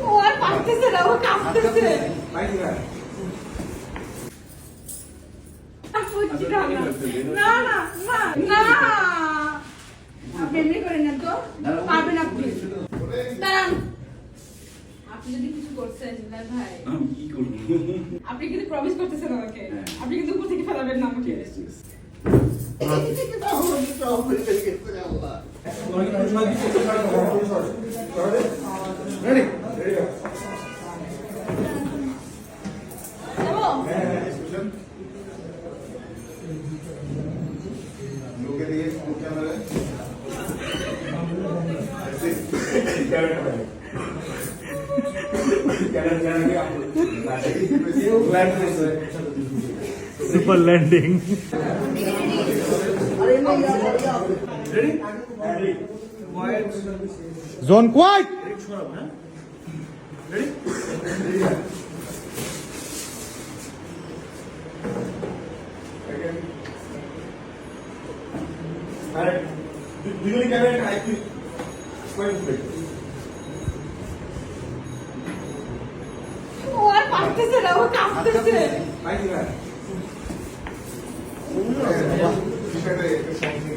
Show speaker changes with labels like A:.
A: ও আর পারতেছে না ও কাঁপতেছে। আর বুঝছি না না না না না। আপনি এমনি করেন না তো। পারবেন আপনি। দাঁড়ান। আপনি যদি কিছু করছেন ভাই।
B: আমি কি করব?
A: আপনি কিন্তু প্রমিস করতেছেন আমাকে।
B: হ্যাঁ।
A: আপনি কিন্তু উপর থেকে ফেলাবেন না আমাকে। যাবো?
C: লোকে দিয়ে camera
D: super landing zone quite
C: দুজনে ক্যামেরা আইপি
A: ও আর পারতেছে না ও কাঁপতেছে.
C: 现在也是项目经。